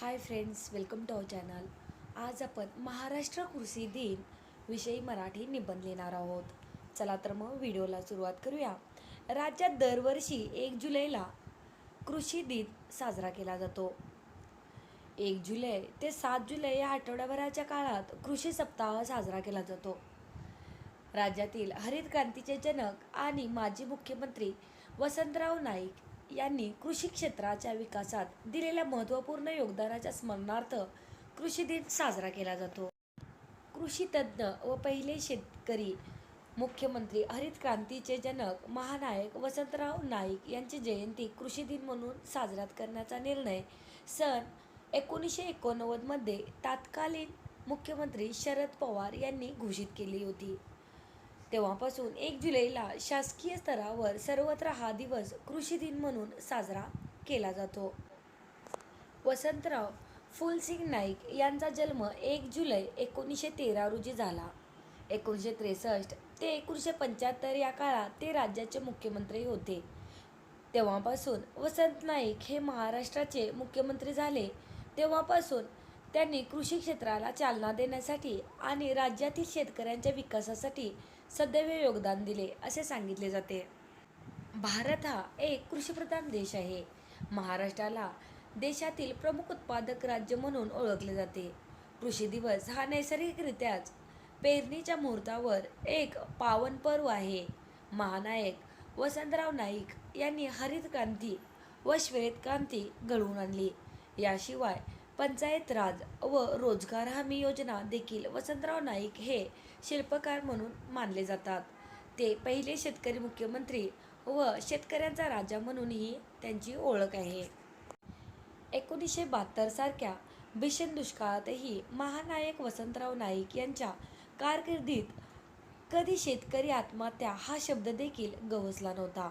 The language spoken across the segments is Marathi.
Hi friends welcome to our channel. आज आपण महाराष्ट्र कृषी दिन विषयी मराठी निबंध लिहिणार आहोत. चला तर मग व्हिडिओला सुरुवात करूया. राज्यात दरवर्षी एक जुलैला कृषी दिन साजरा केला जातो. एक जुलै ते सात जुलै या आठवड्याभराच्या काळात कृषी सप्ताह साजरा केला जातो. राज्यातील हरित क्रांतीचे जनक आणि माजी मुख्यमंत्री वसंतराव नाईक यांनी कृषी क्षेत्राच्या विकासात दिलेल्या महत्त्वपूर्ण योगदानाच्या स्मरणार्थ कृषी दिन साजरा केला जातो. कृषी तज्ज्ञ व पहिले शेतकरी मुख्यमंत्री हरित क्रांतीचे जनक महानायक वसंतराव नाईक यांची जयंती कृषी दिन म्हणून साजरा करण्याचा निर्णय सन एकोणीसशे एकोणनव्वदमध्ये तत्कालीन मुख्यमंत्री शरद पवार यांनी घोषित केली होती. तेव्हापासून एक जुलैला शासकीय स्तरावर सर्वत्र हा दिवस कृषी दिन म्हणून साजरा केला जातो. वसंतराव फुलसिंग नाईक यांचा जन्म एक जुलै एकोणीसशे तेरा रोजी झाला. एकोणीसशे त्रेसष्ट ते एकोणीसशे पंच्याहत्तर या काळात ते राज्याचे मुख्यमंत्री होते. तेव्हापासून वसंत नाईक हे महाराष्ट्राचे मुख्यमंत्री झाले. तेव्हापासून त्यांनी कृषी क्षेत्राला चालना देण्यासाठी आणि राज्यातील शेतकऱ्यांच्या विकासासाठी सदैव योगदान दिले असे सांगितले जाते. भारत हा एक कृषीप्रधान देश आहे. महाराष्ट्राला देशातील प्रमुख उत्पादक राज्य म्हणून ओळखले जाते. कृषी दिवस हा नैसर्गिकरित्याच पेरणीच्या मुहूर्तावर एक पावन पर्व आहे. महानायक वसंतराव नाईक यांनी हरित क्रांती व श्वेत क्रांती घडवून आणली. याशिवाय पंचायत राज व रोजगार हमी योजना देखील वसंतराव नाईक हे शिल्पकार म्हणून मानले जातात. ते पहिले शेतकरी मुख्यमंत्री व शेतकऱ्यांचा राजा म्हणूनही त्यांची ओळख आहे. एकोणीसशे बहात्तर सारख्या भीषण दुष्काळातही महानायक वसंतराव नाईक यांच्या कारकिर्दीत कधी शेतकरी आत्महत्या हा शब्द देखील गवसला नव्हता.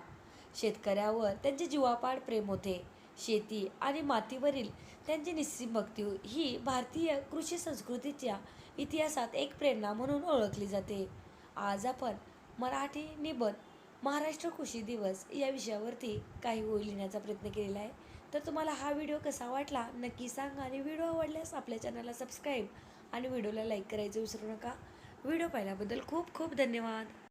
शेतकऱ्यावर त्यांचे जीवापाड प्रेम होते. शेती आणि मातीवरील त्यांची निस्सीम भक्ती ही भारतीय कृषी संस्कृतीच्या इतिहासात एक प्रेरणा म्हणून ओळखली जाते. आज आपण मराठी निबंध महाराष्ट्र कृषी दिवस या विषयावरती काही ओळी लिहिण्याचा प्रयत्न केलेला आहे. तर तुम्हाला हा व्हिडिओ कसा वाटला नक्की सांगा आणि व्हिडिओ आवडल्यास आपल्या चॅनलला सबस्क्राईब आणि व्हिडिओला लाईक करायचं विसरू नका. व्हिडिओ पाहिल्याबद्दल खूप खूप धन्यवाद.